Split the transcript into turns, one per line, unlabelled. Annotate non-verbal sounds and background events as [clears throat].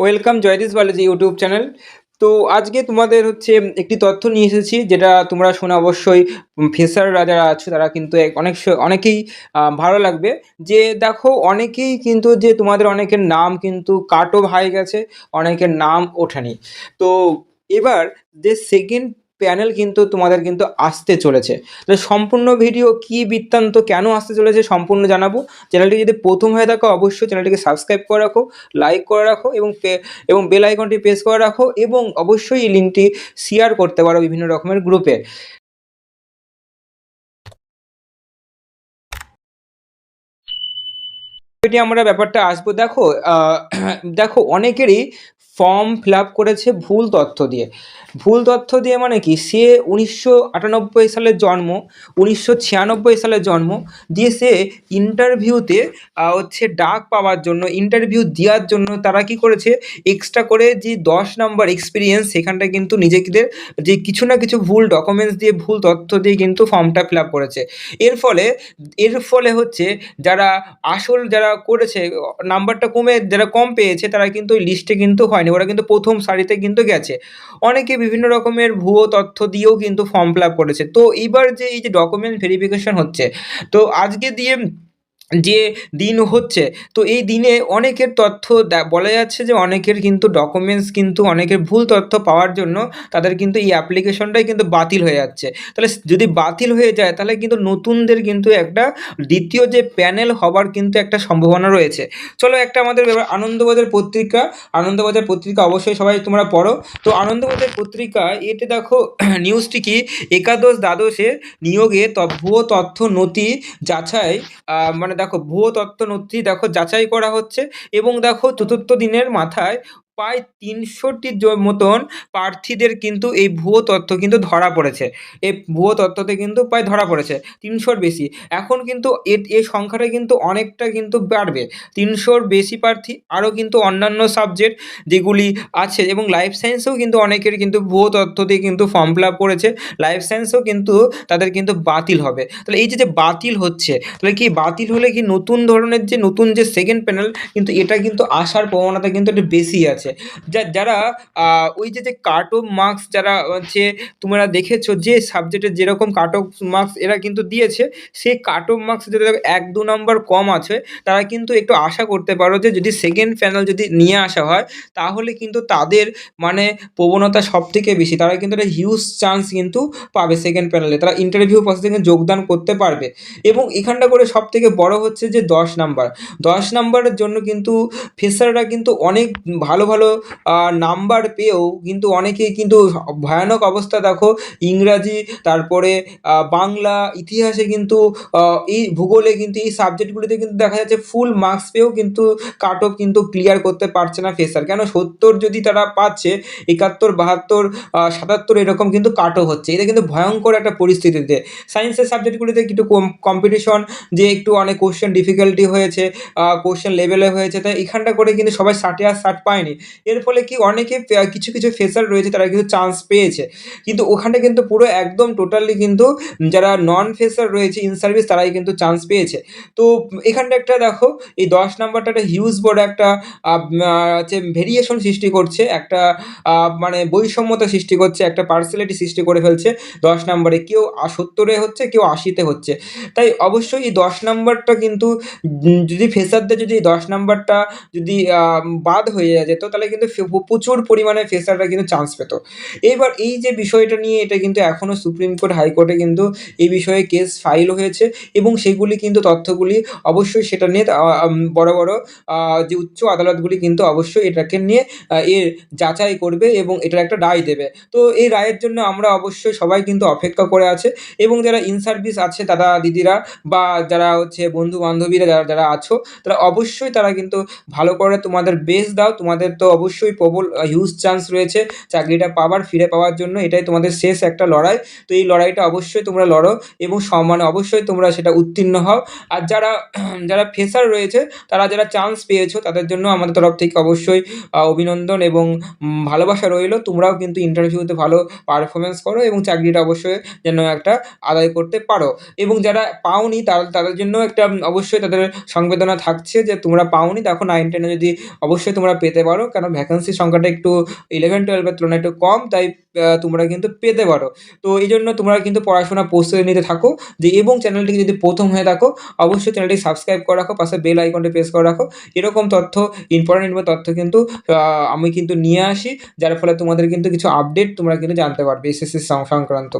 Welcome জয়দিস Balaji YouTube channel. তো আজকে তোমাদের হচ্ছে একটি তথ্য নিয়ে এসেছি, যেটা তোমরা শুনে অবশ্যই ফেসাররা যারা আছো, তারা কিন্তু অনেক অনেকেই ভালো লাগবে। যে দেখো, অনেকেই কিন্তু যে তোমাদের অনেকের নাম কিন্তু কাট ভাই গেছে, অনেকের নাম ওঠেনি। তো এবার যে সেকেন্ড প্যানেল কিন্তু তোমাদের কিন্তু আসতে চলেছে। তো সম্পূর্ণ ভিডিও কি বৃত্তান্ত, কেন আসতে চলেছে সম্পূর্ণ জানাব। চ্যানেলটি যদি প্রথম হয়ে থাকো, অবশ্যই চ্যানেলটিকে সাবস্ক্রাইব করে রাখো লাইক করে রাখো এবং এবং বেল আইকনটি প্রেস করে রাখো এবং অবশ্যই লিঙ্কটি শেয়ার করতে পারো বিভিন্ন রকমের গ্রুপে আমরা ব্যাপারটা আসব। দেখো দেখো, অনেকেরই ফর্ম ফিল করেছে ভুল তথ্য দিয়ে। ভুল তথ্য দিয়ে মানে কি? সে উনিশশো আটানব্বই সালের জন্ম, উনিশশো ছিয়ানব্বই সালের জন্ম দিয়ে সে ইন্টারভিউতে হচ্ছে ডাক পাওয়ার জন্য ইন্টারভিউ দেওয়ার জন্য তারা কি করেছে? এক্সট্রা করে যে দশ নাম্বার এক্সপিরিয়েন্স সেখানটা কিন্তু নিজেদের যে কিছু না কিছু ভুল ডকুমেন্টস দিয়ে, ভুল তথ্য দিয়ে কিন্তু ফর্মটা ফিল করেছে। এর ফলে এর ফলে হচ্ছে যারা আসল যারা করেছে নাম্বারটা কমে, যারা কম পেয়েছে তারা কিন্তু ওই লিস্টে কিন্তু হয়নি। ওরা কিন্তু প্রথম সারিতে কিন্তু গেছে। অনেকে বিভিন্ন রকমের ভুয়ো তথ্য দিয়েও কিন্তু ফর্ম ফিল আপ করেছে। তো এইবার যে এই যে ডকুমেন্ট ভেরিফিকেশন হচ্ছে, তো আজকে দিয়ে যে দিন হচ্ছে, তো এই দিনে অনেকের তথ্য বলা যাচ্ছে যে অনেকের কিন্তু ডকুমেন্টস কিন্তু অনেকের ভুল তথ্য পাওয়ার জন্য তাদের কিন্তু এই অ্যাপ্লিকেশনটাই কিন্তু বাতিল হয়ে যাচ্ছে। তাহলে যদি বাতিল হয়ে যায়, তাহলে কিন্তু নতুনদের কিন্তু একটা দ্বিতীয় যে প্যানেল হবার কিন্তু একটা সম্ভাবনা রয়েছে। চলো একটা আমাদের ব্যাপার আনন্দবাজার পত্রিকা আনন্দবাজার পত্রিকা অবশ্যই সবাই তোমরা পড়ো। তো আনন্দবাজার পত্রিকা, এতে দেখো [clears throat] নিউজটি কি? একাদশ দ্বাদশে নিয়োগে ভুয়ো তথ্য নথি যাচাই মানে দেখো ভুয়ো তথ্য নথি দেখো যাচাই করা হচ্ছে এবং দেখো চতুর্থ দিনের মাথায় প্রায় তিনশোটির মতন প্রার্থীদের কিন্তু এই ভুয়ো তথ্য কিন্তু ধরা পড়েছে। এই ভুয়ো তথ্যতে কিন্তু প্রায় ধরা পড়েছে, তিনশোর বেশি। এখন কিন্তু এই সংখ্যাটা কিন্তু অনেকটা কিন্তু বাড়বে। তিনশোর বেশি প্রার্থী, আরও কিন্তু অন্যান্য সাবজেক্ট যেগুলি আছে এবং লাইফ সায়েন্সেও কিন্তু অনেকের কিন্তু ভুয়ো তথ্য দিয়ে কিন্তু ফর্ম ফিল আপ করেছে। লাইফ সায়েন্সেও কিন্তু তাদের কিন্তু বাতিল হবে। তাহলে এই যে যে বাতিল হচ্ছে, তাহলে কি বাতিল হলে কি নতুন ধরনের যে, নতুন যে সেকেন্ড প্যানেল কিন্তু এটা কিন্তু আসার প্রবণতা কিন্তু একটু বেশি আছে। যা, যারা ওই যে যে কাট অফ মার্কস যারা হচ্ছে তোমরা দেখেছ, যে সাবজেক্টের যেরকম কাট অফ মার্কস এরা কিন্তু দিয়েছে, সেই কাট অফ মার্কস যদি এক, দু নম্বর কম আছে, তারা কিন্তু একটু আশা করতে পারো যে যদি সেকেন্ড প্যানেল যদি নিয়ে আসা হয়, তাহলে কিন্তু তাদের মানে প্রবণতা সব থেকে বেশি। তারা কিন্তু একটা হিউজ চান্স কিন্তু পাবে সেকেন্ড প্যানেলে তারা ইন্টারভিউ প্রসেসিংয়ে যোগদান করতে পারবে। এবং এখানটা করে সব থেকে বড় হচ্ছে যে দশ নাম্বার দশ নাম্বারের জন্য কিন্তু ফেসাররা কিন্তু অনেক ভালো ভালো নাম্বার পেয়েও কিন্তু অনেকেই কিন্তু ভয়ানক অবস্থা। দেখো, ইংরাজি, তারপরে বাংলা, ইতিহাসে কিন্তু এই ভূগোলে কিন্তু এই সাবজেক্টগুলিতে কিন্তু দেখা যাচ্ছে ফুল মার্কস পেয়েও কিন্তু কাট অফ কিন্তু ক্লিয়ার করতে পারছে না ফেসার কেন? সত্তর যদি তারা পাচ্ছে, একাত্তর, বাহাত্তর সাতাত্তর এরকম কিন্তু কাট অফ হচ্ছে। এটা কিন্তু ভয়ঙ্কর একটা পরিস্থিতিতে। সায়েন্সের সাবজেক্টগুলিতে একটু কম্পিটিশন যে একটু অনেক কোশ্চেন ডিফিকাল্টি হয়েছে কোশ্চেন লেভেলে হয়েছে, তাই এখানটা করে কিন্তু সবাই ষাটে আর ষাট পায়নি। এর ফলে কি অনেকে কিছু কিছু ফেসার রয়েছে, তারা কিন্তু চান্স পেয়েছে। কিন্তু ওখানে কিন্তু পুরো একদম টোটালি কিন্তু যারা নন ফেসার রয়েছে ইন সার্ভিস তারাই কিন্তু চান্স পেয়েছে। তো এখানটা একটা দেখো, এই দশ নাম্বারটা একটা হিউজ বড় একটা হচ্ছে ভেরিয়েশন সৃষ্টি করছে, একটা মানে বৈষম্যতা সৃষ্টি করছে, একটা পার্সেলিটি সৃষ্টি করে ফেলছে দশ নম্বরে কেউ সত্তরে হচ্ছে, কেউ আশিতে হচ্ছে। তাই অবশ্যই এই দশ নাম্বারটা কিন্তু যদি ফেসারদের যদি এই দশ নাম্বারটা যদি বাদ হয়ে যেত তাহলে কিন্তু প্রচুর পরিমাণে ফেসাররা কিন্তু চান্স পেত। এবার এই যে বিষয়টা নিয়ে এটা কিন্তু এখনও সুপ্রিম কোর্ট হাইকোর্টে কিন্তু এই বিষয়ে কেস ফাইল হয়েছে এবং সেগুলি কিন্তু তথ্যগুলি অবশ্যই সেটা নিয়ে বড় বড় যে উচ্চ আদালতগুলি কিন্তু অবশ্যই এটাকে নিয়ে এর যাচাই করবে এবং এটার একটা রায় দেবে। তো এই রায়ের জন্য আমরা অবশ্যই সবাই কিন্তু অপেক্ষা করে আছে এবং যারা ইন সার্ভিস আছে দাদা, দিদিরা বা যারা হচ্ছে বন্ধু বান্ধবীরা যারা যারা আছো, তারা অবশ্যই তারা কিন্তু ভালো করে তোমাদের বেস দাও, তোমাদের তো অবশ্যই প্রবল হিউজ চান্স রয়েছে চাকরিটা পাওয়ার ফিরে পাওয়ার জন্য। এটাই তোমাদের শেষ একটা লড়াই। তো এই লড়াইটা অবশ্যই তোমরা লড়ো এবং সম্মানে অবশ্যই তোমরা সেটা উত্তীর্ণ হও। আর যারা [clears throat] যারা ফেসার রয়েছে, তারা যারা চান্স পেয়েছ, তাদের জন্য আমাদের তরফ থেকে অবশ্যই অভিনন্দন এবং ভালোবাসা রইল। তোমরাও কিন্তু ইন্টারভিউতে ভালো পারফরমেন্স করো এবং চাকরিটা অবশ্যই যেন একটা আদায় করতে পারো। এবং যারা পাওনি, তারা, তাদের জন্য একটা অবশ্যই তাদের সংবেদনা থাকছে যে তোমরা পাওনি, দেখো নাইন টেনে যদি অবশ্যই তোমরা পেতে পারো। কেন ভ্যাকেন্সির সংখ্যাটা একটু ইলেভেন টুয়েলভের তুলনায় একটু কম, তাই তোমরা কিন্তু পেতে পারো। তো এই জন্য তোমরা কিন্তু পড়াশোনা প্রস্তুতি নিতে থাকো, যে এবং চ্যানেলটিকে যদি প্রথম হয়ে থাকো, অবশ্যই চ্যানেলটি সাবস্ক্রাইব করে রাখো, পাশে বেল আইকনটি প্রেস করে রাখো। এরকম তথ্য ইম্পর্টেন্ট তথ্য কিন্তু আমি কিন্তু নিয়ে আসি, যার ফলে তোমাদের কিন্তু কিছু আপডেট তোমরা কিন্তু জানতে পারবে এসএসসি সংক্রান্ত